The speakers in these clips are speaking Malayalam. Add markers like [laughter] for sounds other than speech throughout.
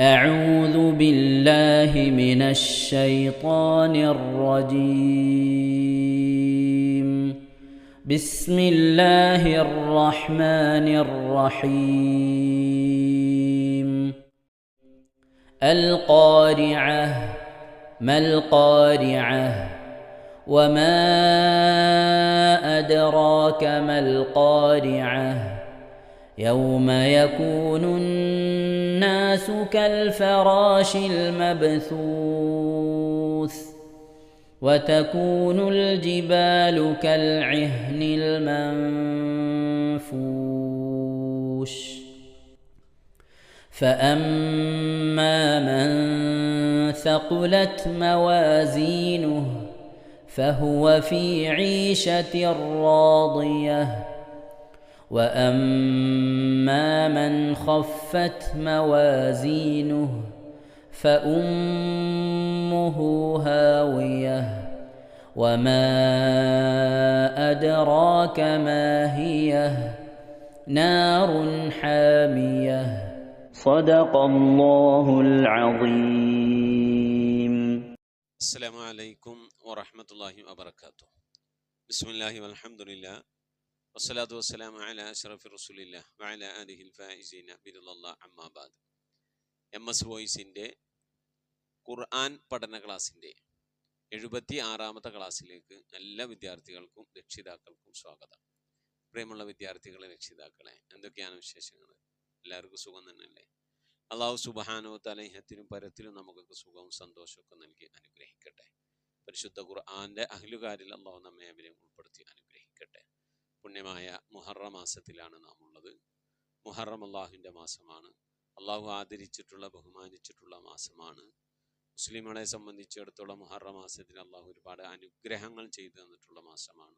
أعوذ بالله من الشيطان الرجيم. بسم الله الرحمن الرحيم. القارعة ما القارعة؟ وما أدراك ما القارعة؟ يوم يكون الناس كالفراش المبثوث وتكون الجبال كالعهن المنفوش فأما من ثقلت موازينه فهو في عيشة راضية واما من خفت موازينه فامه هاويه وما ادراك ما هي نار حاميه صدق الله العظيم السلام عليكم ورحمة الله وبركاته. بسم الله والحمد لله. വസ്സലാത്തു വസ്സലാം അല അഷ്റഫി റസൂലില്ല വഅല ആലിഹിൽ ഫായിസീന ബിരുള്ള അമ്മാബാദ് എം എസ് വോയിസിന്റെ ഖുർആൻ പഠന ക്ലാസ്സിന്റെ എഴുപത്തി ആറാമത്തെ ക്ലാസ്സിലേക്ക് എല്ലാ വിദ്യാർത്ഥികൾക്കും രക്ഷിതാക്കൾക്കും സ്വാഗതം. പ്രിയമുള്ള വിദ്യാർത്ഥികളെ രക്ഷിതാക്കളെ എന്തൊക്കെയാണ് വിശേഷങ്ങൾ? എല്ലാവർക്കും സുഖം തന്നെയല്ലേ? അള്ളാഹു സുബഹാനോ തലേഹത്തിനും പരത്തിലും നമുക്കൊക്കെ സുഖവും സന്തോഷവും നൽകി അനുഗ്രഹിക്കട്ടെ. പരിശുദ്ധ ഖുർആാന്റെ അഹ്ലുകാരിൽ അള്ളാഹു നമ്മെ അവരെ ഉൾപ്പെടുത്തി അനുഗ്രഹിക്കട്ടെ. പുണ്യമായ മുഹറ മാസത്തിലാണ് നാം ഉള്ളത് മുഹറം അള്ളാഹുവിന്റെ മാസമാണ്. അള്ളാഹു ആദരിച്ചിട്ടുള്ള ബഹുമാനിച്ചിട്ടുള്ള മാസമാണ്. മുസ്ലിങ്ങളെ സംബന്ധിച്ചിടത്തോളം മുഹറ മാസത്തിൽ അള്ളാഹു ഒരുപാട് അനുഗ്രഹങ്ങൾ ചെയ്തു തന്നിട്ടുള്ള മാസമാണ്.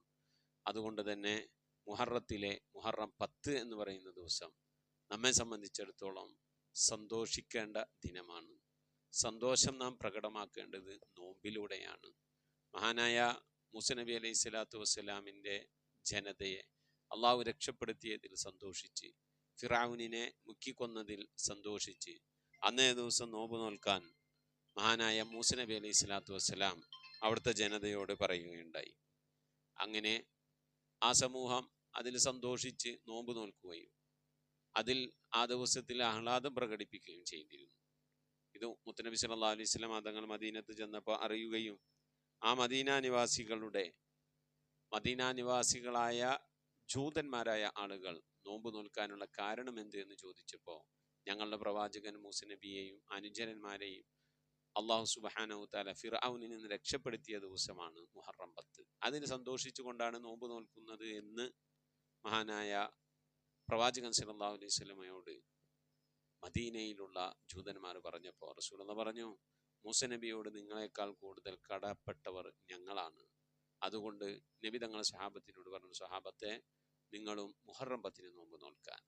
അതുകൊണ്ട് തന്നെ മുഹറത്തിലെ മുഹറം പത്ത് എന്ന് പറയുന്ന ദിവസം നമ്മെ സംബന്ധിച്ചിടത്തോളം സന്തോഷിക്കേണ്ട ദിനമാണ്. സന്തോഷം നാം പ്രകടമാക്കേണ്ടത് നോമ്പിലൂടെയാണ്. മഹാനായ മൂസനബി അലൈഹി സ്വലാത്തു വസ്സലാമിന്റെ ജനതയെ അള്ളാഹു രക്ഷപ്പെടുത്തിയതിൽ സന്തോഷിച്ച് ഫിറാവുനിനെ മുക്കിക്കൊന്നതിൽ സന്തോഷിച്ച് അന്നേ ദിവസം നോമ്പ് നോൽക്കാൻ മഹാനായ മൂസ നബി അലൈഹി സ്വലാത്തു വസ്സലാം അവിടുത്തെ ജനതയോട് പറയുകയുണ്ടായി. അങ്ങനെ ആ സമൂഹം അതിൽ സന്തോഷിച്ച് നോമ്പ് നോൽക്കുകയും അതിൽ ആ ദിവസത്തിൽ ആഹ്ലാദം പ്രകടിപ്പിക്കുകയും ചെയ്തിരുന്നു. ഇത് മുത്തനബി സല അലൈഹി സ്വലാം തങ്ങൾ മദീനത്ത് ചെന്നപ്പോൾ അറിയുകയും ആ മദീന നിവാസികളുടെ മദീന നിവാസികളായ ജൂതന്മാരായ ആളുകൾ നോമ്പ് നോൽക്കാനുള്ള കാരണം എന്ത് എന്ന് ചോദിച്ചപ്പോൾ ഞങ്ങളുടെ പ്രവാചകൻ മൂസ നബിയെയും അനുജനന്മാരെയും അള്ളാഹു സുബഹാനഹു താല ഫിറൌനിൽ നിന്ന് രക്ഷപ്പെടുത്തിയ ദിവസമാണ് മുഹറം പത്ത്. അതിന് സന്തോഷിച്ചുകൊണ്ടാണ് നോമ്പ് നോൽക്കുന്നത് എന്ന് മഹാനായ പ്രവാചകൻ സല്ലല്ലാഹു അലൈഹി സ്വലമയോട് മദീനയിലുള്ള ജൂതന്മാർ പറഞ്ഞപ്പോൾ റസൂൽ പറഞ്ഞു മൂസ നബിയോട് നിങ്ങളെക്കാൾ കൂടുതൽ കടപ്പെട്ടവർ അതുകൊണ്ട് നബി തങ്ങൾ സഹാബത്തിനോട് പറഞ്ഞു സഹാബത്തെ നിങ്ങളും മുഹറം പത്തിന് നോമ്പ് നോൽക്കാൻ.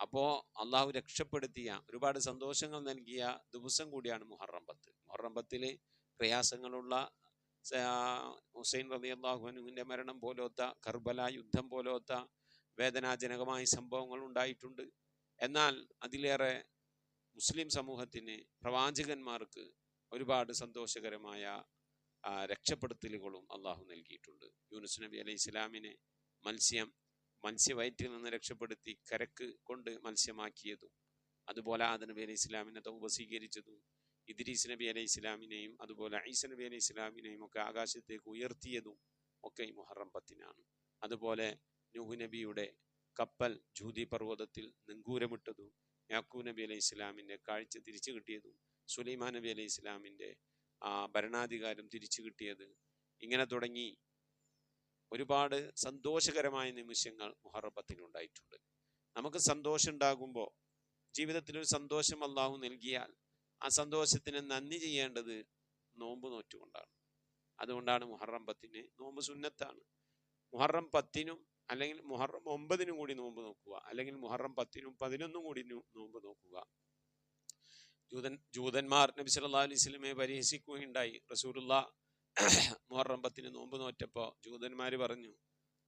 അപ്പോ അള്ളാഹു രക്ഷപ്പെടുത്തിയ ഒരുപാട് സന്തോഷങ്ങൾ നൽകിയ ദിവസം കൂടിയാണ് മുഹറം പത്ത്. മുഹറം പത്തിൽ പ്രയാസങ്ങളുള്ള ഹുസൈൻ റതി അള്ളാഹുവിന്റെ മരണം പോലോത്ത കർബല യുദ്ധം പോലോത്ത വേദനാജനകമായ സംഭവങ്ങൾ ഉണ്ടായിട്ടുണ്ട്. എന്നാൽ അതിലേറെ മുസ്ലിം സമൂഹത്തിന് പ്രവാചകന്മാർക്ക് ഒരുപാട് സന്തോഷകരമായ രക്ഷപ്പെടുത്തലുകളും അള്ളാഹു നൽകിയിട്ടുണ്ട്. യൂനുസ് നബി അലൈഹി ഇസ്ലാമിനെ മത്സ്യം മത്സ്യവയറ്റിൽ നിന്ന് രക്ഷപ്പെടുത്തി കരക്ക് കൊണ്ട് മത്സ്യമാക്കിയതും അതുപോലെ ആദ നബി അലൈഹി ഇസ്ലാമിനെ തൗബ സ്വീകരിച്ചതും ഇദ്രീസ് നബി അലൈഹി ഇസ്ലാമിനെയും അതുപോലെ ഐസ നബി അലൈഹി ഇസ്ലാമിനെയും ഒക്കെ ആകാശത്തേക്ക് ഉയർത്തിയതും ഒക്കെ ഈ മുഹറം പത്തിനാണ്. അതുപോലെ നൂഹ് നബിയുടെ കപ്പൽ ജൂതി പർവതത്തിൽ നിങ്കൂരമിട്ടതും യാക്കൂബ് നബി അലൈഹി ഇസ്ലാമിന്റെ കാഴ്ച തിരിച്ചു കിട്ടിയതും സുലൈമാൻ നബി അലൈഹി ഇസ്ലാമിന്റെ ആ ഭരണാധികാരം തിരിച്ചു കിട്ടിയത്. ഇങ്ങനെ തുടങ്ങി ഒരുപാട് സന്തോഷകരമായ നിമിഷങ്ങൾ മുഹറബത്തിനുണ്ടായിട്ടുണ്ട് നമുക്ക് സന്തോഷം ഉണ്ടാകുമ്പോൾ ജീവിതത്തിൽ ഒരു സന്തോഷം അള്ളാഹു നൽകിയാൽ ആ സന്തോഷത്തിന് നന്ദി ചെയ്യേണ്ടത് നോമ്പ് നോറ്റുകൊണ്ടാണ്. അതുകൊണ്ടാണ് മുഹറം പത്തിന് നോമ്പ് സുന്നത്താണ്. മുഹറം പത്തിനും അല്ലെങ്കിൽ മുഹറം ഒമ്പതിനും കൂടി നോമ്പ് നോക്കുക. അല്ലെങ്കിൽ മുഹറം പത്തിനും പതിനൊന്നും കൂടി നോമ്പ് നോക്കുക. ജൂതൻ ജൂതന്മാർ നബി സല്ലാ അലൈഹി വസല്ലമയെ പരിഹസിക്കുകയുണ്ടായി. റസൂലുള്ള [coughs] മുഹറം പത്തിന് നോമ്പ് നോറ്റപ്പോൾ ജൂതന്മാർ പറഞ്ഞു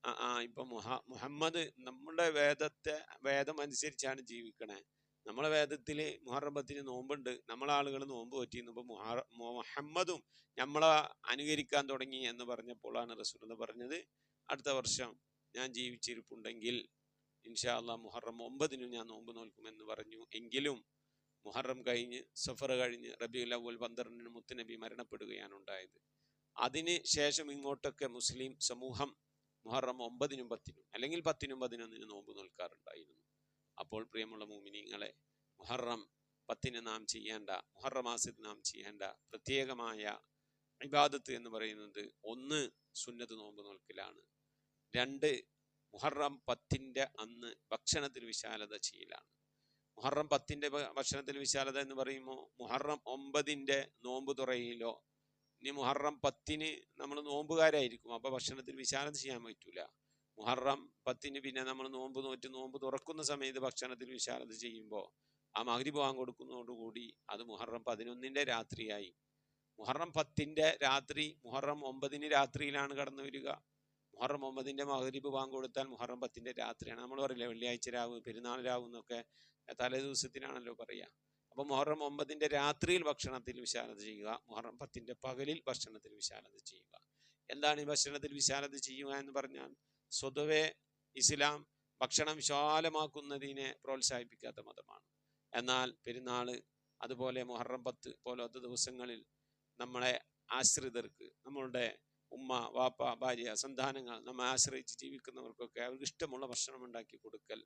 ആ ആ ഇപ്പൊ മുഹ മുഹമ്മദ് നമ്മുടെ വേദത്തെ വേദം അനുസരിച്ചാണ് ജീവിക്കണേ. നമ്മളെ വേദത്തിൽ മുഹറബത്തിന് നോമ്പുണ്ട്. നമ്മളെ ആളുകൾ നോമ്പ് പറ്റിയിരുന്നു മുഹറ മുഹമ്മദും നമ്മളെ അനുകരിക്കാൻ തുടങ്ങി എന്ന് പറഞ്ഞപ്പോഴാണ് റസൂൽ പറഞ്ഞത്. അടുത്ത വർഷം ഞാൻ ജീവിച്ചിരിപ്പുണ്ടെങ്കിൽ ഇൻഷാ അള്ളാഹ് മുഹറം ഒമ്പതിനും ഞാൻ നോമ്പ് നോൽക്കുമെന്ന് പറഞ്ഞു. എങ്കിലും മുഹറം കഴിഞ്ഞ് സഫർ കഴിഞ്ഞ് റബിയുൽ അവൽ പന്ത്രണ്ടിന് മുത്തുനബി മരണപ്പെടുകയാണ് ഉണ്ടായത് അതിന് ശേഷം ഇങ്ങോട്ടൊക്കെ മുസ്ലിം സമൂഹം മുഹറം ഒമ്പതിനും പത്തിനും അല്ലെങ്കിൽ പത്തിനും പതിനൊന്നിനും നോമ്പ് നോൽക്കാറുണ്ടായിരുന്നു. അപ്പോൾ പ്രിയമുള്ള മോമിനിങ്ങളെ മുഹറം പത്തിന് നാം ചെയ്യേണ്ട മുഹറം മാസത്തിൽ നാം ചെയ്യേണ്ട പ്രത്യേകമായ ഇബാദത്ത് എന്ന് പറയുന്നത് ഒന്ന് സുന്നത്ത് നോമ്പ് നോൽക്കലാണ്. രണ്ട് മുഹറം പത്തിന്റെ അന്ന് ഭക്ഷണത്തിൽ വിശാലത ചെയ്യലാണ്. മുഹറം പത്തിന്റെ ഭക്ഷണത്തിൽ വിശാലത എന്ന് പറയുമ്പോൾ മുഹറം ഒമ്പതിന്റെ നോമ്പ് തുറയിലോ ഇനി മുഹറം പത്തിന് നമ്മൾ നോമ്പുകാരായിരിക്കും. അപ്പോൾ ഭക്ഷണത്തിൽ വിശാലത ചെയ്യാൻ പറ്റൂല. മുഹറം പത്തിന് പിന്നെ നമ്മൾ നോമ്പ് നോറ്റ് നോമ്പ് തുറക്കുന്ന സമയത്ത് ഭക്ഷണത്തിൽ വിശാലത ചെയ്യുമ്പോൾ ആ മകരി മഗ്രിബ് കൊടുക്കുന്നതോടുകൂടി അത് മുഹറം പതിനൊന്നിന്റെ രാത്രിയായി. മുഹറം പത്തിന്റെ രാത്രി മുഹറം ഒമ്പതിന് രാത്രിയിലാണ് കടന്നു വരിക. മുഹറം ഒമ്പതിന്റെ മഗ്രിബ് ബാങ്ക് കൊടുത്താൽ മുഹറം പത്തിന്റെ രാത്രിയാണ്. നമ്മൾ പറയില്ലേ വെള്ളിയാഴ്ച രാവ് പെരുന്നാൾ എന്നൊക്കെ തലേ ദിവസത്തിനാണല്ലോ പറയുക. അപ്പോൾ മുഹറം ഒമ്പതിന്റെ രാത്രിയിൽ ഭക്ഷണത്തിൽ വിശാലത ചെയ്യുക. മുഹറം പത്തിന്റെ പകലിൽ ഭക്ഷണത്തിൽ വിശാലത ചെയ്യുക. എന്താണ് ഈ ഭക്ഷണത്തിൽ വിശാലത ചെയ്യുക എന്ന് പറഞ്ഞാൽ സ്വതവേ ഇസ്ലാം ഭക്ഷണം വിശാലമാക്കുന്നതിനെ പ്രോത്സാഹിപ്പിക്കാത്ത മതമാണ്. എന്നാൽ പെരുന്നാൾ അതുപോലെ മുഹറം പത്ത് പോലത്തെ ദിവസങ്ങളിൽ നമ്മളെ ആശ്രിതർക്ക് നമ്മളുടെ ഉമ്മ വാപ്പ ഭാര്യ സന്താനങ്ങൾ നമ്മെ ആശ്രയിച്ച് ജീവിക്കുന്നവർക്കൊക്കെ അവർക്ക് ഇഷ്ടമുള്ള ഭക്ഷണം ഉണ്ടാക്കി കൊടുക്കൽ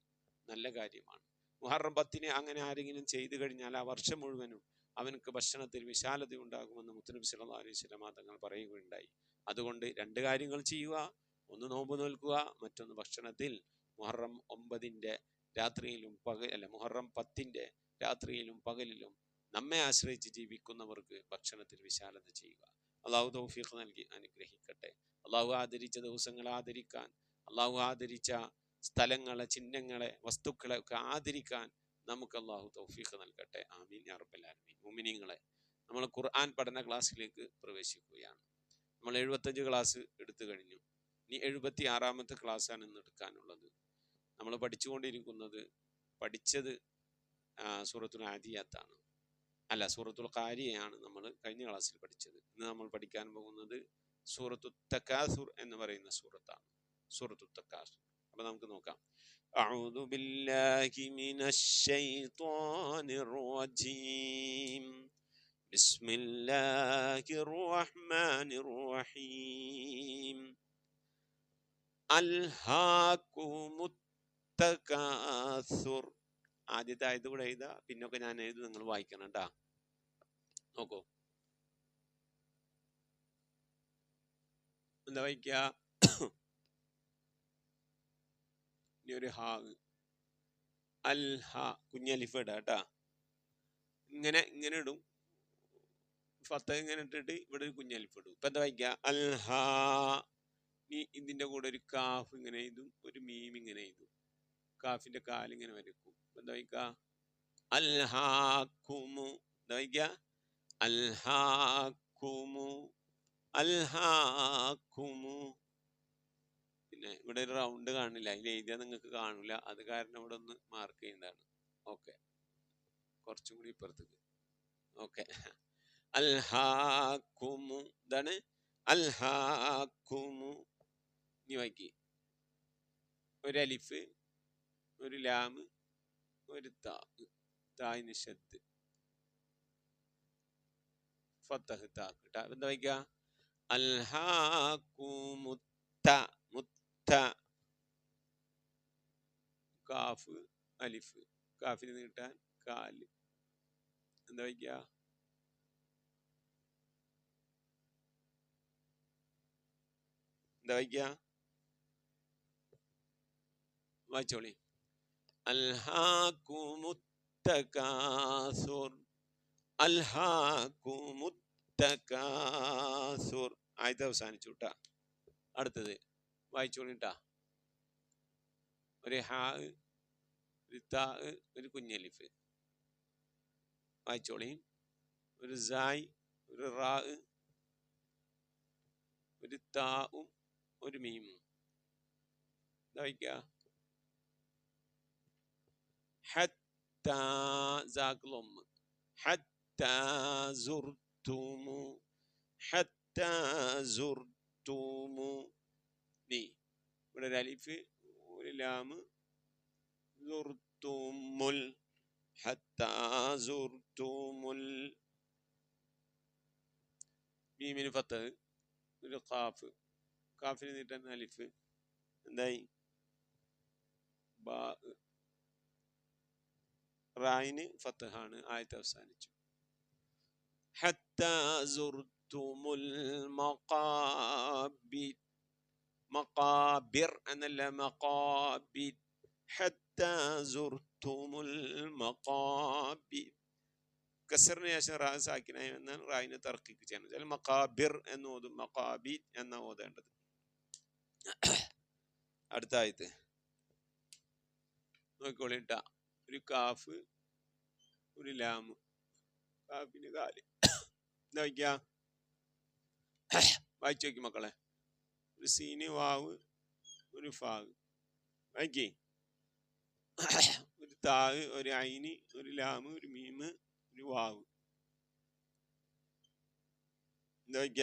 നല്ല കാര്യമാണ്. മുഹറം പത്തിന് അങ്ങനെ ആരെങ്കിലും ചെയ്തു കഴിഞ്ഞാൽ ആ വർഷം മുഴുവനും അവനക്ക് ഭക്ഷണത്തിൽ വിശാലത ഉണ്ടാകുമെന്ന് മുത്തനബി സല്ലല്ലാഹു അലൈഹി വസല്ലമ തങ്ങൾ പറയുകയുണ്ടായി. അതുകൊണ്ട് രണ്ട് കാര്യങ്ങൾ ചെയ്യുക ഒന്ന് നോമ്പ് നോൽക്കുക മറ്റൊന്ന് ഭക്ഷണത്തിൽ മുഹറം ഒമ്പതിന്റെ രാത്രിയിലും പകൽ അല്ല മുഹറം പത്തിന്റെ രാത്രിയിലും പകലിലും നമ്മെ ആശ്രയിച്ച് ജീവിക്കുന്നവർക്ക് ഭക്ഷണത്തിൽ വിശാലത ചെയ്യുക. അള്ളാഹു തൗഫീഖ് നൽകി അനുഗ്രഹിക്കട്ടെ. അള്ളാഹു ആദരിച്ച ദിവസങ്ങൾ ആദരിക്കാൻ അള്ളാഹു ആദരിച്ച സ്ഥലങ്ങളെ ചിഹ്നങ്ങളെ വസ്തുക്കളെ ഒക്കെ ആദരിക്കാൻ നമുക്ക് അള്ളാഹു തൗഫീഖ് നൽകട്ടെ. ആമീൻ ആലമീൻ. മുഅ്മിനീങ്ങളെ നമ്മൾ ഖുർആൻ പഠന ക്ലാസ്സിലേക്ക് പ്രവേശിക്കുകയാണ്. നമ്മൾ എഴുപത്തഞ്ച് ക്ലാസ് എടുത്തു കഴിഞ്ഞു. ഇനി എഴുപത്തി ആറാമത്തെ ക്ലാസ്സാണ് ഇന്ന് എടുക്കാനുള്ളത്. നമ്മൾ പഠിച്ചുകൊണ്ടിരിക്കുന്നത് പഠിച്ചത് സൂറത്തുൽ ആദിയാത്താണ്. അല്ല സൂറത്തുൽ കാരിയയാണ് നമ്മൾ കഴിഞ്ഞ ക്ലാസ്സിൽ പഠിച്ചത്. ഇന്ന് നമ്മൾ പഠിക്കാൻ പോകുന്നത് സൂറത്തു തക്കാസുർ എന്ന് പറയുന്ന സൂറത്താണ്. സൂറത്തു തക്കാസുർ അപ്പൊ നമുക്ക് നോക്കാം أعوذ بالله من الشيطان الرجيم بسم الله الرحمن الرحيم ألهاكم التكاثر ആദ്യത്തെ ആയത് കൂടെ എഴുതാ പിന്നൊക്കെ ഞാൻ എഴുതി നിങ്ങൾ വായിക്കണം കേട്ടാ നോക്കൂ എന്താ വായിക്ക ഇനി ഒരു ഹാ അൽ ഹ കുഞ്ഞലിഫ് ഇടാ കേട്ടാ. ഇങ്ങനെ ഇങ്ങനെ ഇടും. ഫത്ത ഇങ്ങനെ ഇട്ടിട്ട് ഇവിടെ ഒരു കുഞ്ഞലിഫ് ഇടും. ഇപ്പൊ എന്താ വായിക്കുക അൽ ഹ ഇതിന്റെ കൂടെ ഒരു കാഫ് ഇങ്ങനെ എഴുതും ഒരു മീം ഇങ്ങനെ എഴുതും. കാഫിന്റെ കാലിങ്ങനെ വരക്കും. ഇപ്പൊ എന്താ വായിക്ക? അൽഹാക്കുമു എന്താ വായിക്ക? അൽഹാക്കുമു അൽഹാക്കുമു പിന്നെ ഇവിടെ ഒരു റൗണ്ട് കാണില്ല. അതിൽ എഴുതിയാൽ നിങ്ങൾക്ക് കാണില്ല അത് കാരണം ഇവിടെ ഒന്ന് മാർക്ക് ചെയ്യുന്നതാണ്. ഓക്കെ കുറച്ചും കൂടി ഇപ്പുറത്തേക്ക്. ഓക്കെ അൽഹാക്കുമു ഇതാണ്. അൽഹാക്കുമു നീ വായിക്കി. ഒരു അലിഫ് ഒരു ലാമ് ഒരു താ. തായ് നിഷത്ത് ഫത്തഹ് താക്ക് എന്താ വായിക്കുക അൽഹാക്കുമുത്ത മുത്ത കാഫ് അലിഫ് കാഫിന് നീട്ടാൻ കാൽ. എന്താ വായിക്കുക എന്താ വായിക്കുക വായിച്ചോളി. അൽഹാക്കുമുത്തകാസുർ അൽഹാക്കുമുത്തകാസുർ ആയത് അവസാനിച്ചു കേട്ടാ അടുത്തത്. വായിച്ചോളിട്ടാ ഒരു ഹാ ഒരു താ ഒരു കുഞ്ഞലിഫ് വായിച്ചോളി ഒരു സായ് ഒരു റാ ഒരു താവും ഒരു മീമും എന്താ വായിക്കുക حتى ذاك الأم حتى زرتم حتى زرتم നെയ് ഇവിടെ ഒരു അലിഫ് ഒരു ലാമ് സുർത്തുമുൽ ഹത്താ സുർത്തുമുൽ മീമിന് ഫത്ത് ഒരു കാഫ് കാഫിന് നീട്ടാൻ അലിഫ് എന്തായി ബാ റായിന് ഫത്തഹാണ് ആയത്ത് അവസാനിച്ചു ഹത്താ സുർത്തുമുൽ മഖാബിറ്റ് മക്കാബിർ എന്നല്ല മക്കാബി കസറിനെ ശേഷം റാ സാക്കിനായി എന്നാണ് റായിനെ തർക്കിക്ക് ചെയ്യണം ചില മക്കാബിർ എന്ന് ഓതും മക്കാബി എന്ന ഓതേണ്ടത് അടുത്ത ആയത്ത് നോക്കിക്കോളിട്ട ഒരു കാഫ് ഒരു ലാമ് കാഫിന് കാൽ. [coughs] എന്താ വയ്ക്കുക [coughs] വായിച്ചു നോക്കി മക്കളെ. ഒരു സീന് വാവ് ഒരു ഫാവ് വായിക്കേ ഒരു താവ് ഒരു ഐന് ഒരു ലാമ് ഒരു മീമ് ഒരു വാവ് എന്താ വയ്ക്ക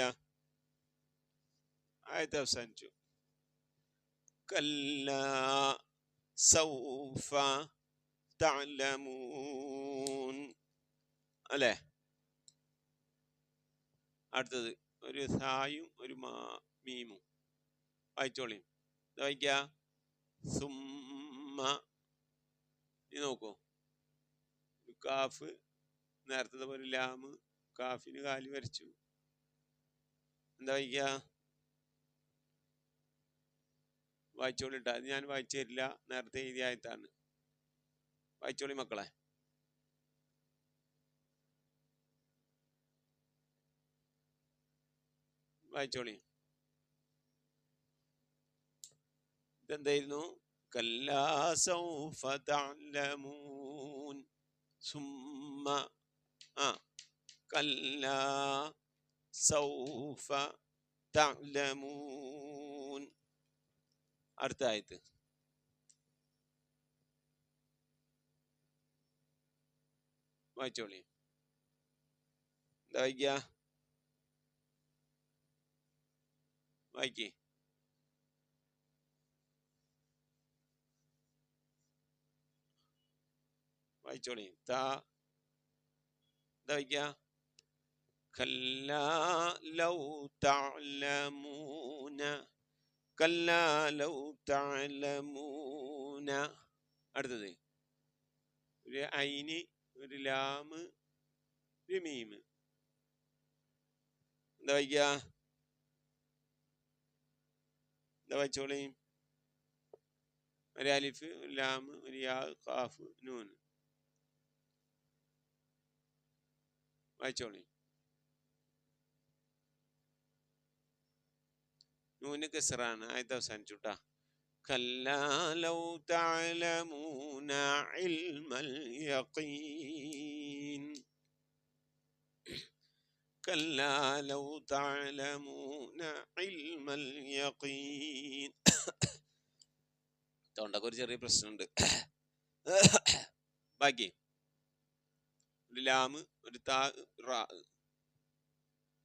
ആയത്ത് അവസാനിച്ചു കല്ല സൗഫ തഅലമൂൻ അല്ലേ അടുത്തത് ഒരു സായും ഒരു മാ മീമും വായിച്ചോളിയും ഇത് വായിക്ക? സുമ്മ. നീ നോക്കൂ. കാഫ് നേരത്തെ പോലെ ലാമ് കാഫിന് കാലി വരച്ചു. എന്താ വായിക്ക? വായിച്ചോളിട്ട. അത് ഞാൻ വായിച്ചു തരില്ല. നേരത്തെ എഴുതിയായിട്ടാണ് വായിച്ചോളി മക്കളെ. വായിച്ചോളി. ഇതെന്തായിരുന്നു കല്ലാ സൗഫ തഅലമൂൻ സുമ്മ ആ കല്ലാ സൗഫ തഅലമൂൻ. അടുത്ത ആയത്ത്. വായിച്ചോളി. എന്താ വായിക്ക? വായിക്കേ. വായിച്ചോളി താ എന്താ വായിക്ക كلا لو تعلمون كلا لو تعلمون അടുത്തത് ഒരു ഐന് ഒരു ലാമ് ഒരു മീമ് എന്താ വായിക്ക എന്താ വായിച്ചോളി ഒരു അലിഫ് ഒരു ലാമ് ഒരു യാ കാഫ് നൂന് വായിച്ചോളി നൂന് കസറാണ് ആയത് അവസാനിച്ചുട്ടാ كلا لو تعلمون علم اليقين كلا لو تعلمون علم اليقين തൊണ്ടക്ക് ഒരു ചെറിയ പ്രശ്നമുണ്ട് ബാക്കി ഒരു ലാമ് ഒരു താ റാ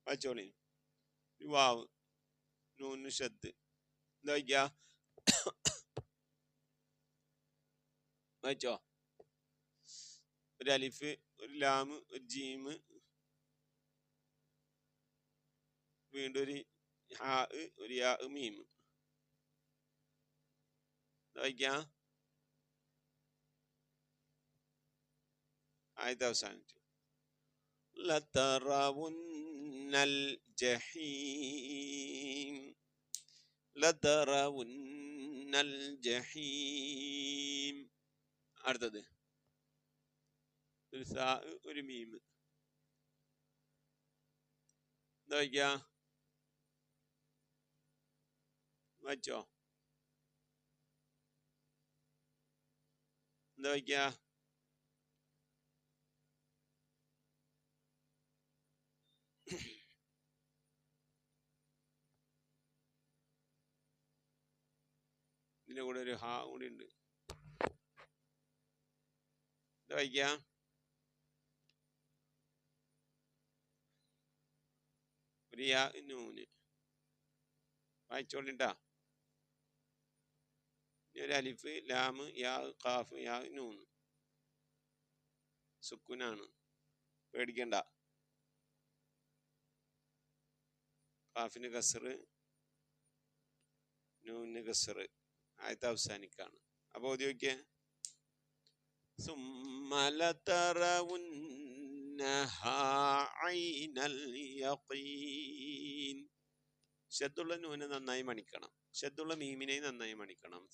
വായിച്ചോളി ഒരു വാവ് നൂന്ന് ഷത്ത് എന്താ വയ്ക്കുക വായിച്ചോ? ഒരു അലിഫ് ഒരു ലാമ് ഒരു ജീമ് വീണ്ടും ഒരു ഹാ ഒരു യാ മീം. വായിക്കാം? ആയത്ത് അവസാനിച്ചു ജഹീം. ലതറവുന്നൽ ജഹീം. അടുത്തത്. ഒരു സാ ഒരു മീം. എന്താ വയ്ക്കുക വച്ചോ. എന്താ വയ്ക്കുക ഇതിന്റെ കൂടെ ഒരു ഹാ കൂടി ഉണ്ട്. ഇത് വയ്ക്ക. ഒരു യാ നൂന് വായിച്ചോളിട്ടാ ഒരു അലിഫ് ലാമ് യാ കാഫ് യാ നൂന്ന് സുക്കുനാണ്. പേടിക്കണ്ട. കാഫിന് കസറ് നൂന് കസർ ആയത്ത് അവസാനിക്കാണ് അപ്പൊ ഓതി നോക്കിയേ. ഷദ്ദുള്ള നൂനെ നന്നായി മണിക്കണം. ഷദ്ദുള്ള മീമിനെ നന്നായി മണിക്കണം.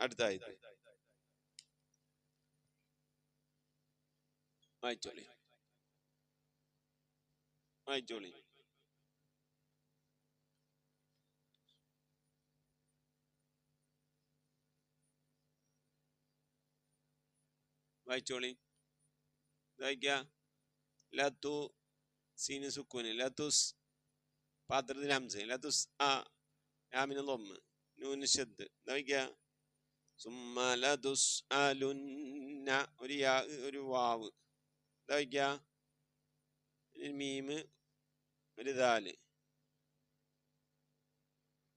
അടുത്തായി വായിച്ചോളി. വായിച്ചോളി വായിച്ചോളി. വായിക്ക. ലത്തു സീന് സുക്കൂന്. ലത്തുസ് പാത്രത്തിൽ ഹംസ. ലത്തുസ് ആ രാമിന് ലൊമ്മ് നൂന് ഷദ് വായിക്ക? സുമ്മ ലതുസ് അലുന്ന ഒരു യാ ഒരു വാവ്. വായിക്ക? ഒരു ദാൽ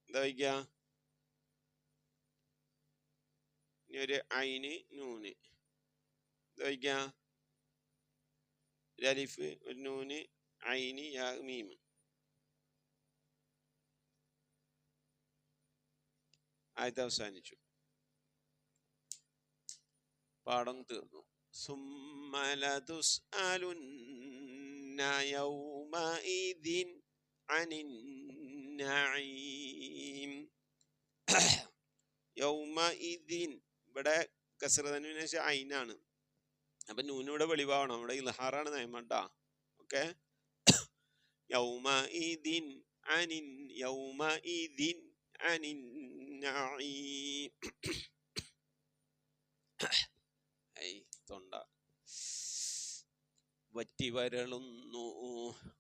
എന്താ വായിക്ക? ഇനി ഒരു ഐന് നൂന്. വായിക്ക? ഒരു അലിഫ് ഒരു നൂന് ഐന് യാ മീമ് ആയത് അവസാനിച്ചു. പാഠം തീർന്നു. സുമ്മലതുസ്അലുന്ന യൗമഇദിൻ عن النعيم. [coughs] യൗമഇദിൻ ഇവിടെ കസ്രതന് ശേഷം ഐനാണ്. അപ്പൊ നൂനിവിടെ വെളിവാവണം. ഇവിടെ ഇൽഹാറാണ് നയമണ്ട ഓക്കെ? [coughs] [coughs] തൊണ്ട. വറ്റി വരളുന്നു.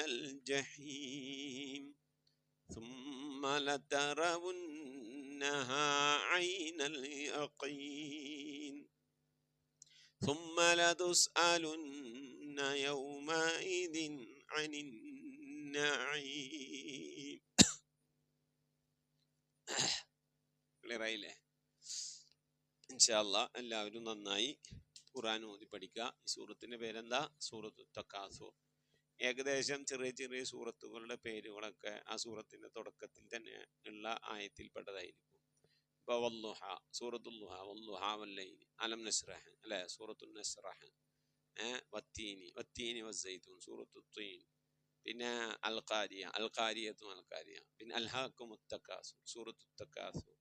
الجحيم ثم لترونها عين اليقين ثم لتسألن يومئذ عن النعيم ക്ലിയറായില്ലേ ഇൻഷാല്ല എല്ലാവരും നന്നായി ഖുറാൻ ഓതി പഠിക്കുക ഈ സൂറത്തിന്റെ പേരെന്താ സൂറത്ത് തക്കാസൂർ ഏകദേശം ചെറിയ ചെറിയ സൂറത്തുകളുടെ പേരുകളൊക്കെ ആ സൂറത്തിന്റെ തുടക്കത്തിൽ തന്നെ ഉള്ള ആയത്തിൽപ്പെട്ടതായിരിക്കും. ഇപ്പോൾ വല്ലുഹ സൂറത്തുല്ലുഹ വല്ലുഹ വല്ലൈനി അലം നസ്രഹ് അല്ലെ? സൂറത്തു നസ്രഹ് വത്തീനി വത്തീനി വസ്സൈത്തൂൻ സൂറത്തു തീൻ പിന്നെ അൽ ഖാരിയ അൽ ഖാരിയത്തും അൽ ഖാരിയ പിന്നെ അൽഹാക്കും ഉത്തക്കാസു സൂറത്തു തക്കാസു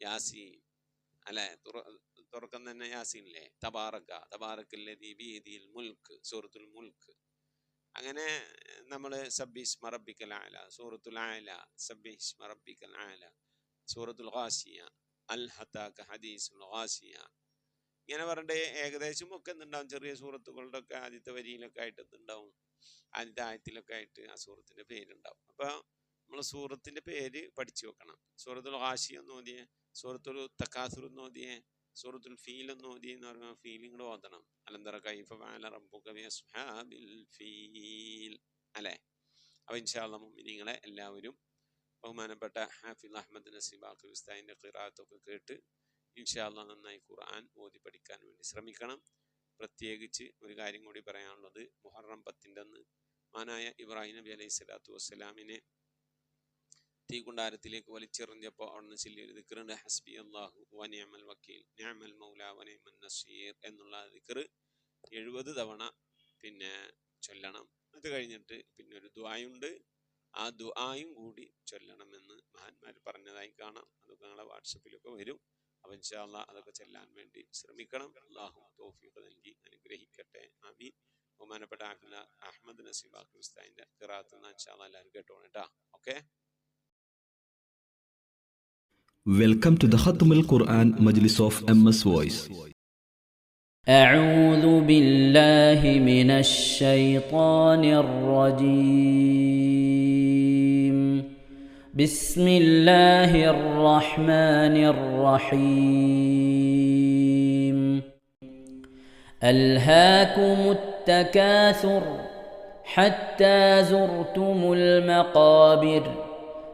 യാസീൻ അല്ലെ? തുറക്കം തന്നെ യാസീനില്ലേ? തബാറക്ക തബാറക്കല്ലതി ബിയദിൽ മുൽക്ക് സൂറത്തുൽ മുൽക്ക് അങ്ങനെ നമ്മൾ സബ്ബീസ് മറബിക്കൽ ആല സൂറത്തുൽ ആല സബ്ബീസ് മറബിക്കൽ ആല സൂറത്തുൽ ഖാസിയ അൽ ഹത്താക്ക ഹദീസുൽ ഖാസിയ. ഇങ്ങനെ പറഞ്ഞിട്ട് ഏകദേശം ഒക്കെ എന്തുണ്ടാവും? ചെറിയ സൂറത്തുകളുടെ ഒക്കെ ആദ്യത്തെ വരിയിലൊക്കെ ആയിട്ട് എന്തുണ്ടാവും? ആദ്യത്തെ ആയത്തിലൊക്കെ ആയിട്ട് ആ സൂറത്തിന്റെ പേരുണ്ടാവും. അപ്പോൾ നമ്മൾ സൂറത്തിന്റെ പേര് പഠിച്ചു വെക്കണം. സൂറത്തുൽ ഹാഷി എന്ന് ഓതിയേ സൂറത്തുൽ തക്കാസുർ എന്ന് ഓതിയേ സൂറത്തുൽ ഫീൽ എന്ന് ഓതി എന്ന് പറയുമ്പോൾ ഫീലിംഗ് ഓതണം. അലന്തറ കൈഫ വാല റബ്ബുക ബിഅസ്ഹാബിൽ ഫീൽ. അല്ലേ? അപ്പൊ ഇൻഷാല്ല മുഅ്മിനീങ്ങളെ എല്ലാവരും ബഹുമാനപ്പെട്ട ഹാഫിൽ അഹമ്മദ് നസീബാഖി ഉസ്താദിന്റെ ഖിറാത്തൊക്കെ കേട്ട് ഇൻഷാല്ല നന്നായി ഖുർആൻ ഓതി പഠിക്കാൻ വേണ്ടി ശ്രമിക്കണം. പ്രത്യേകിച്ച് ഒരു കാര്യം കൂടി പറയാനുള്ളത് മുഹറം പത്തിന്റെ അന്ന് മാനായ ഇബ്രാഹിം നബി അലൈഹി സ്വലാത്തു വസ്സലാമിനെ തീകുണ്ടാരത്തിലേക്ക് വലിച്ചെറിഞ്ഞപ്പോൾ അവിടുന്ന് ചൊല്ലിയൊരു ദിക്കറുണ്ട് ഹസ്ബി അള്ളാഹു വനിയമൽ വക്കീൽ ഞാമൽ മൗല വനിയമൻ നസീർ എന്നുള്ള ദിക്കർ എഴുപത് തവണ പിന്നെ ചൊല്ലണം. അത് കഴിഞ്ഞിട്ട് പിന്നെ ഒരു ദ്വായുണ്ട് ആ ദുആയും കൂടി ചൊല്ലണമെന്ന് മഹാന്മാർ പറഞ്ഞതായി കാണാം. അതൊക്കെ ഞങ്ങളെ വാട്സപ്പിലൊക്കെ വരും. അപ്പൊ ഇൻഷാല്ല അതൊക്കെ ചെല്ലാൻ വേണ്ടി ശ്രമിക്കണം. അള്ളാഹു തൗഫീഖ് നൽകി അനുഗ്രഹിക്കട്ടെ. ആമീൻ. ബഹുമാനപ്പെട്ട അഹ്ല അഹമ്മദ് നസീബ് ഉസ്താദിന്റെ ഖിറാത്ത് ഇൻഷാല്ല എല്ലാവരും കേട്ടോണേട്ടാ okay? Welcome to the Khatm al Quran Majlis of MS Voice. أعوذ بالله من الشيطان الرجيم. بسم الله الرحمن الرحيم. ألهاكم التكاثر حتى زرتم المقابر.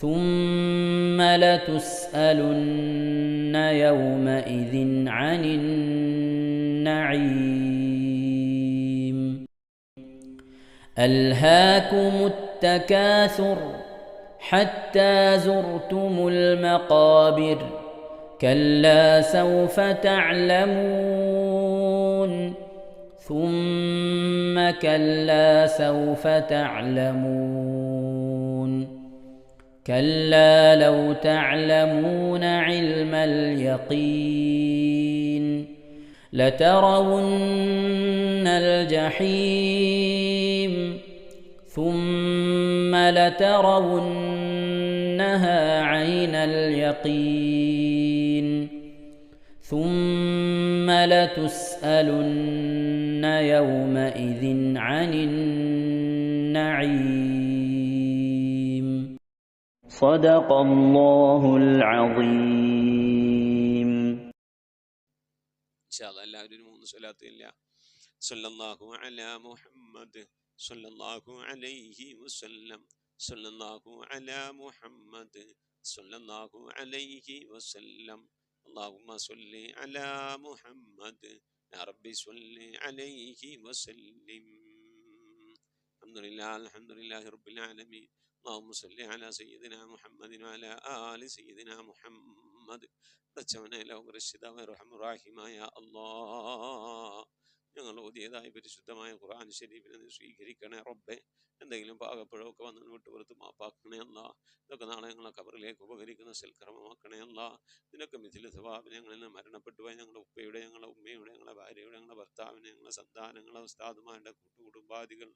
ثم لتسألن يومئذ عن النعيم ألهاكم التكاثر حتى زرتم المقابر كلا سوف تعلمون ثم كلا سوف تعلمون كلا لو تعلمون علم اليقين لترون الجحيم ثم لترونها عين اليقين ثم لتسألن يومئذ عن النعيم صدق الله العظيم إن شاء الله الله يريد صلاة الله صلى الله على محمد صلى الله عليه وسلم صلى الله على محمد صلى الله عليه وسلم اللهم صل على محمد يا رب صل عليه وسلم الحمد لله الحمد لله رب العالمين اللهم صل على سيدنا محمد وعلى آل سيدنا محمد പടച്ചവനെ ലോകരക്ഷിതാവായ റഹമുറാഹിമായ അല്ലാ ഞങ്ങൾ ഓതിയതായ പരിശുദ്ധമായ ഖുർആൻ ഷരീഫിനെ നീ സ്വീകരിക്കണേ റബ്ബെ എന്തെങ്കിലും പാകപ്പഴമൊക്കെ വന്ന് വിട്ടുപുറത്ത് മാപ്പാക്കണേ അല്ല. ഇതൊക്കെ നാളെ ഞങ്ങളെ കബറിലേക്ക് ഉപകരിക്കുന്ന സൽക്രമമാക്കണേ അല്ല. ഇതിനൊക്കെ മിഥില സ്വഭാവം ഞങ്ങളിൽ നിന്ന് മരണപ്പെട്ടു പോയ ഞങ്ങളുടെ ഉപ്പയുടെ ഞങ്ങളുടെ ഉമ്മയുടെ ഞങ്ങളുടെ ഭാര്യയുടെ ഞങ്ങളുടെ ഭർത്താവിനെ ഞങ്ങളുടെ സന്താനങ്ങളെ ഉസ്താദുമാരുടെ കൂട്ടുകുടുംബാദികൾ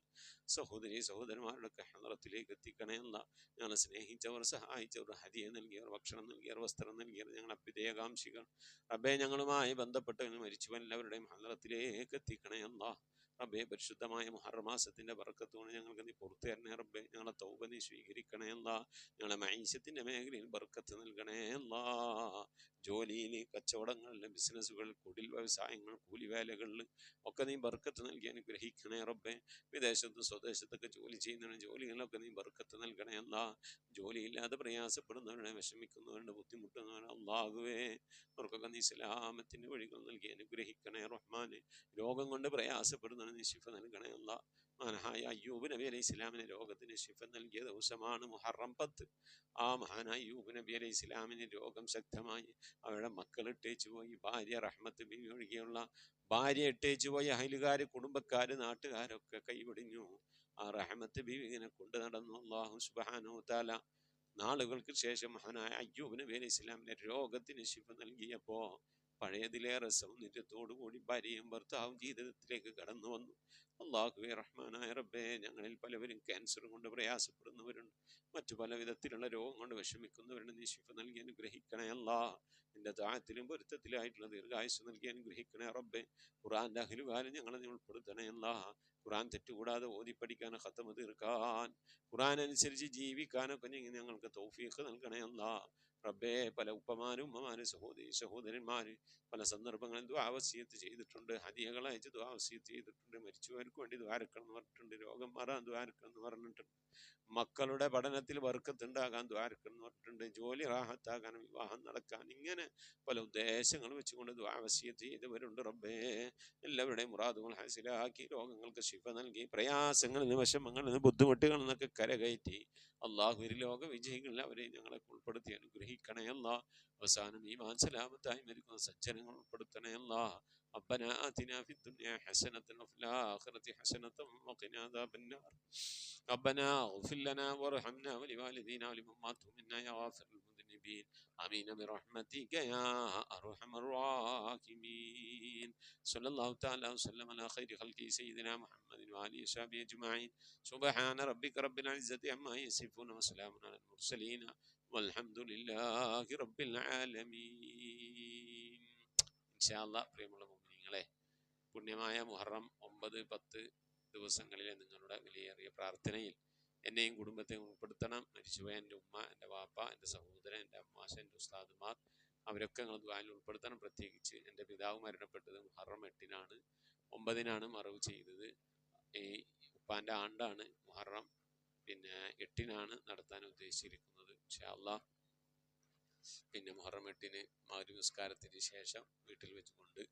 സഹോദരി സഹോദരന്മാരുടെ കഹളത്തിലേക്ക് എത്തിക്കണേ അല്ല. ഞങ്ങളെ സ്നേഹിച്ചവർ സഹായിച്ചവർ ഹരിയെ നൽകിയവർ ഭക്ഷണം നൽകിയവർ വസ്ത്രം നൽകിയവർ ഞങ്ങളുടെ അഭ്യുദയകാംക്ഷികൾ. റബ്ബെ ഞങ്ങളുമായി ബന്ധപ്പെട്ടവർ മരിച്ചു എല്ലാവരുടെയും ഹലറത്തിലേക്ക് എത്തിക്കണേ അല്ല. റബ്ബെ പരിശുദ്ധമായ മുഹറമാസത്തിന്റെ ബർക്കത്തോടെ ഞങ്ങൾക്ക് നീ പുറത്തു തരണേ റബ്ബെ. ഞങ്ങളെ തൗബ നീ സ്വീകരിക്കണേ അല്ല. ഞങ്ങളെ മൈസ്യത്തിന്റെ മേഖലയിൽ ബർക്കത്ത് നൽകണേ അല്ല. ജോലിയിൽ കച്ചവടങ്ങളിൽ ബിസിനസ്സുകൾ കുടിൽ വ്യവസായങ്ങൾ കൂലിവേലകളിൽ ഒക്കെ നീ ബർക്കത്ത് നൽകി അനുഗ്രഹിക്കണേ റബ്ബേ. വിദേശത്തും സ്വദേശത്തൊക്കെ ജോലി ചെയ്യുന്നവരുടെ ജോലികളിലൊക്കെ നീ ബർക്കത്ത് നൽകണേ അല്ല. ജോലിയില്ലാതെ പ്രയാസപ്പെടുന്നവരുടെ വിഷമിക്കുന്നവരുടെ ബുദ്ധിമുട്ടുന്നവരുടെ അള്ളാഹുവേ അവർക്കൊക്കെ നീ സലാമത്തിന്റെ വഴികൾ നൽകി അനുഗ്രഹിക്കണേ റഹ്മാനെ. രോഗം കൊണ്ട് പ്രയാസപ്പെടുന്നവന് നീ ശിഫ നൽകണേ മഹാനായ അയ്യൂബ് നബി അലൈഹി ഇസ്ലാമിന് രോഗത്തിന് ശിഫ നൽകിയ ദിവസമാണ് മുഹറം പത്ത്. ആ മഹാനായ അയ്യൂബ് നബി അലൈഹി ഇസ്ലാമിന് രോഗം ശക്തമായി അവരുടെ മക്കൾ ഇട്ടേച്ചു പോയി. ഭാര്യ റഹ്മത്ത് ബി ഒഴികെയുള്ള ഭാര്യ ഇട്ടേച്ചു പോയി. അയലുകാര് കുടുംബക്കാർ നാട്ടുകാരൊക്കെ കൈപിടിഞ്ഞു. ആ റഹ്മത്ത് ബി ഇങ്ങനെ കൊണ്ട് നടന്നു. അള്ളാഹു സുബാനോ താല നാളുകൾക്ക് ശേഷം മഹാനായ അയ്യൂബ് നബി അലൈഹി ഇസ്ലാമിന്റെ രോഗത്തിന് ശിഫ നൽകിയപ്പോ പഴയതിലേറെ സൗന്ദര്യത്തോടു കൂടി ഭാര്യയും ഭർത്താവും ജീവിതത്തിലേക്ക് കടന്നു വന്നു. അള്ളാഹു റഹ്മാനായ റബ്ബേ ഞങ്ങളിൽ പലവരും ക്യാൻസർ കൊണ്ട് പ്രയാസപ്പെടുന്നവരുണ്ട്. മറ്റു പല വിധത്തിലുള്ള രോഗം കൊണ്ട് വിഷമിക്കുന്നവരുണ്ട്. നീ ശിഫ നൽകി അനുഗ്രഹിക്കണേ അല്ലാ. നിന്റെ താഴത്തിലും പൊരുത്തത്തിലായിട്ടുള്ള ദീർഘായുസ് നൽകി അനുഗ്രഹിക്കണേ റബ്ബെ. ഖുറാന്റെ അഖിലുകാലം ഞങ്ങളെ ഉൾപ്പെടുത്തണേ അല്ലാ. ഖുറാൻ തെറ്റുകൂടാതെ ഓതി പഠിക്കാൻ ഹത്തമ തീർക്കാൻ. ഖുറാൻ അനുസരിച്ച് ജീവിക്കാനൊക്കെ ഞങ്ങൾക്ക് തൗഫീഖ് നൽകണേ അല്ലാ. റബ്ബേ പല ഉപ്പമാരും ഉമ്മമാരും സഹോദരി സഹോദരന്മാര് പല സന്ദർഭങ്ങളിൽ ദ്വാവസ്യത്ത് ചെയ്തിട്ടുണ്ട്. ഹദിയകൾ അയച്ച് ദ്വാവസ്യത്ത് ചെയ്തിട്ടുണ്ട്. മരിച്ചവർക്ക് വേണ്ടി ദ്വാരക്കണം എന്ന് പറഞ്ഞിട്ടുണ്ട്. രോഗം മാറാൻ ദ്വാരക്കണം എന്ന് പറഞ്ഞിട്ടുണ്ട്. മക്കളുടെ പഠനത്തിൽ വർക്കത്തുണ്ടാകാൻ ദ്വാരക്കണം എന്ന് പറഞ്ഞിട്ടുണ്ട് ജോലി റാഹത്താകാൻ വിവാഹം നടക്കാൻ ഇങ്ങനെ പല ഉദ്ദേശങ്ങൾ വെച്ചുകൊണ്ട് ദ്വാവസ്യത്ത് ചെയ്തവരുണ്ട് റബ്ബേ. എല്ലാവരുടെയും മുറാദുകൾ ഹാസിലാക്കി രോഗങ്ങൾക്ക് ശിഫ നൽകി പ്രയാസങ്ങളിൽ നിന്ന് വിഷമങ്ങളിൽ നിന്ന് ബുദ്ധിമുട്ടുകളിൽ നിന്നൊക്കെ കരകയറ്റി. അള്ളാഹു ഒരു ലോക വിജയികളിൽ അവരെ ഞങ്ങളെ ഉൾപ്പെടുത്തി അനുഗ്രഹിക്കണേ അല്ല അവസാനം ഈ മാൻസലാമത്തായി മരിക്കുന്ന സജ്ജനങ്ങൾ ഉൾപ്പെടുത്തണേ അല്ല ربنا آتنا في الدنيا حسنة وفي الآخرة حسنة وقنا عذاب النار. ربنا اغفر لنا وارحمنا ولوالدينا ولمن ماتوا منا يا غافر المذنبين. آمين برحمتك يا أرحم الراحمين. صلى الله تعالى وسلم على خير خلقه سيدنا محمد وآله وصحبه أجمعين. سبحان ربك رب العزة عما يصفون وسلام على المرسلين والحمد لله رب العالمين. ഇൻഷാല്ല പ്രിയമുള്ള മോമിനിങ്ങളെ പുണ്യമായ മുഹറം ഒമ്പത് പത്ത് ദിവസങ്ങളിലെ നിങ്ങളുടെ വിലയേറിയ പ്രാർത്ഥനയിൽ എന്നെയും കുടുംബത്തെയും ഉൾപ്പെടുത്തണം. മരിച്ചുപോയ എന്റെ ഉമ്മ എന്റെ വാപ്പ എന്റെ സഹോദരൻ എന്റെ അമ്മാശ എന്റെ ഉസ്താദുമാർ അവരൊക്കെ നിങ്ങൾ ദ്വാനിൽ ഉൾപ്പെടുത്തണം. പ്രത്യേകിച്ച് എന്റെ പിതാവ് മരണപ്പെട്ടത് മുഹറം എട്ടിനാണ്. ഒമ്പതിനാണ് മറവ് ചെയ്തത്. ഈ ഉപ്പാന്റെ ആണ്ടാണ് മുഹറം പിന്നെ എട്ടിനാണ് നടത്താൻ ഉദ്ദേശിച്ചിരിക്കുന്നത്. പക്ഷേ അള്ളാഹ് പിന്നെ മുഹറം എട്ടിന് നിസ്കാരത്തിന് ശേഷം വീട്ടിൽ വെച്ചുകൊണ്ട്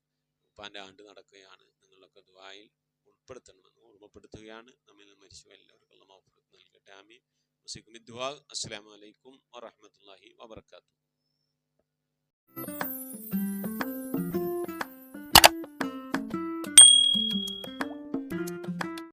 ഉപ്പാന്റെ ആണ്ട് നടക്കുകയാണ് നിങ്ങളൊക്കെ ദുബായിൽ ഉൾപ്പെടുത്തണമെന്ന് ഓർമ്മപ്പെടുത്തുകയാണ്. നമ്മിൽ നിന്ന് മരിച്ചു എല്ലാവർക്കും മൗഫുറത്ത് നൽകട്ടെ. ആമി മുസിഖ് മിദ്വാ അസ്സാം വലൈക്കും വറഹമത്തല്ലാഹി വബർക്കാത്തു